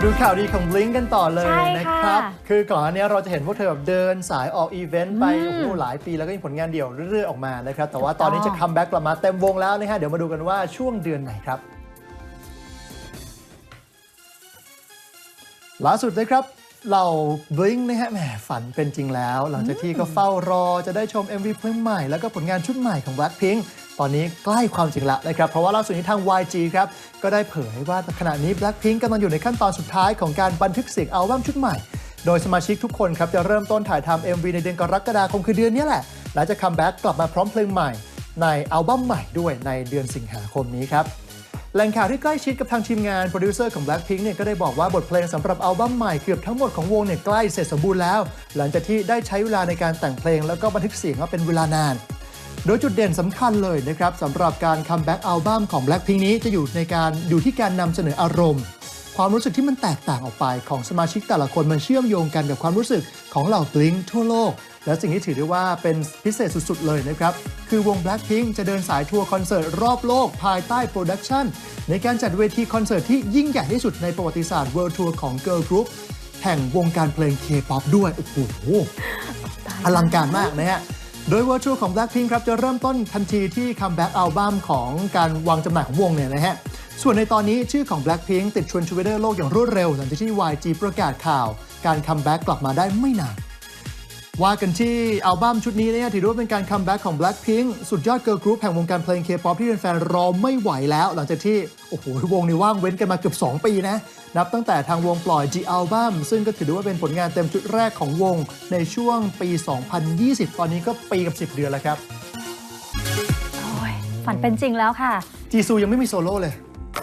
มาดูข่าวดีของ Blink กันต่อเลยใช่นะค่ะครับ คือก่อนอันเนี้ยเราจะเห็นพวกเธอแบบเดินสายออกอีเวนต์ไปอืมโอ้โหหลายปีแล้วก็มีผลงานเดี่ยวเรื่อยๆออกมานะครับ แต่ว่าถูกตอนนี้ต้องจะคัมแบ็กกลับมาเต็มวงแล้วนะฮะ เดี๋ยวมาดูกันว่าช่วงเดือนไหนครับ ล่าสุดนะครับเราบลิงนะฮะแหมฝันเป็นจริงแล้ว หลังจากที่ก็เฝ้ารอจะได้ชม MV เพลงใหม่แล้วก็ผลงานชุดใหม่ของ Blackpink ตอนนี้ใกล้ความจริงแล้วนะครับ เพราะว่าล่าสุดนี้ทาง YG ครับ ก็ได้เผยว่าขณะนี้ Blackpink กำลังอยู่ในขั้นตอนสุดท้ายของการบันทึกเสียงอัลบั้มชุดใหม่ โดยสมาชิกทุกคนครับ จะเริ่มต้นถ่ายทำ MV ในเดือนกรกฎาคมคือเดือนนี้แหละ และจะคัมแบ็กกลับมาพร้อมเพลงใหม่ ในอัลบั้มใหม่ด้วยในเดือนสิงหาคมนี้ครับแหล่งข่าวที่ใกล้ชิดกับทางทีมงานโปรดิวเซอร์ของ Blackpink เนี่ยก็ได้บอกว่าบทเพลงสำหรับอัลบั้มใหม่เกือบทั้งหมดของวงเนี่ยใกล้เสร็จสมบูรณ์แล้ว หลังจากที่ได้ใช้เวลาในการแต่งเพลงแล้วก็บันทึกเสียงมาเป็นเวลานาน โดยจุดเด่นสำคัญเลยนะครับสำหรับการคัมแบ็กอัลบั้มของ Blackpink นี้จะอยู่ในการอยู่ที่การนำเสนออารมณ์ ความรู้สึกที่มันแตกต่างออกไปของสมาชิกแต่ละคนมันเชื่อมโยงกันกับความรู้สึกของเหล่า Blink ทั่วโลก และสิ่งที่ถือได้ว่าเป็นพิเศษสุดๆ เลยนะครับ คือวง Blackpink จะเดินสายทัวร์คอนเสิร์ตรอบโลกภายใต้โปรดักชันในการจัดเวทีคอนเสิร์ตที่ยิ่งใหญ่ที่สุดในประวัติศาสตร์ World Tour ของ Girl Group แห่งวงการเพลง K-POP ด้วยโอ้โหอลังการมากนะฮะ โดย Virtual ของ Blackpink ครับจะเริ่มต้นทันทีที่คัมแบ็กอัลบั้มของการวางจำหน่ายของวงเนี่ยนะฮะ ส่วนในตอนนี้ชื่อของ Blackpink ติดชวนทวิตเตอร์โลกอย่างรวดเร็ว หลังจากที่ YG ประกาศข่าว การคัมแบ็กกลับมาได้ไม่นาน ว่ากันที่อัลบั้มชุดนี้เนี่ยถือว่าเป็นการคัมแบ็กของ Blackpink สุดยอดเกิร์ลกรุ๊ปแห่งวงการเพลง K-POP ที่แฟนๆรอไม่ไหวแล้ว หลังจากที่ โอ้โห วงนี้ว่างเว้นกันมาเกือบ 2 ปีนะ นับตั้งแต่ทางวงปล่อย G Album ซึ่งก็ถือได้ว่าเป็นผลงานเต็มชุดแรกของวงในช่วงปี 2020 ตอนนี้ก็ปีกับ 10 เดือนแล้วครับโอ้ยฝันเป็นจริงแล้วค่ะ จีซูยังไม่มีโซโล่เลย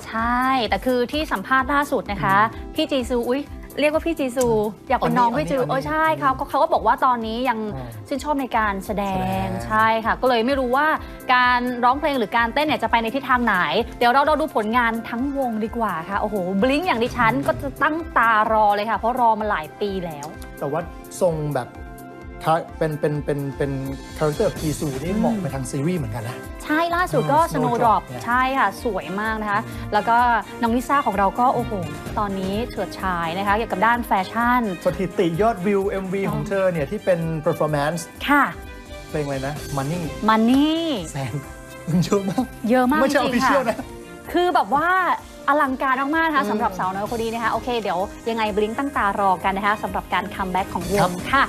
ใช่ แต่คือที่สัมภาษณ์ล่าสุดนะคะ พี่จีซูอุ้ย เรียกว่าพี่จีซู อยากเป็นน้องพี่จีอ๋อนี่เออใช่เขาก็เขาก็บอกว่าตอนนี้ยังอ๋อชื่นชอบในการแสดแสดงงใช่ค่ะ ก็เลยไม่รู้ว่าการร้องเพลงหรือการเต้นเนี่ยจะไปในทิศทางไหน เดี๋ยวเราเราดูผลงานทั้งวงดีกว่าค่ะ โอ้โหบลิงอย่างดิฉันก็จะตั้งตารอเลยค่ะ เพราะรอมาหลายปีแล้ว แต่ว่าทรงแบบคา เป็นเป็นเป็นเป็นคาแรคเตอร์จีซูนี่เหมาะไปทางซีรีส์เหมือนกันนะ ใช่ล่าสุดก็อืม Snowdrop Snowdrop เนี่ยใช่ค่ะ สวยมากนะคะ แล้วก็น้องลิซ่าของเราก็ โอ้โห ตอนนี้เฉิดฉายนะคะ เกี่ยวกับด้านแฟชั่น สถิติยอดวิว MV ของเธอเนี่ยที่เป็น performance ค่ะเพลงอะไรนะ Money มันนี่แซงมันเยอะมากเยอะมากไม่จใช่ริงๆ official ค่ะนะคือแบบว่าอลังการมากๆนะคะอืมสำหรับสาวน้อยคนนี้นะคะ โอเค เดี๋ยวยังไงบลิงตั้งตารอกันนะคะสำหรับการคัมแบ็กของวครังบค่ะ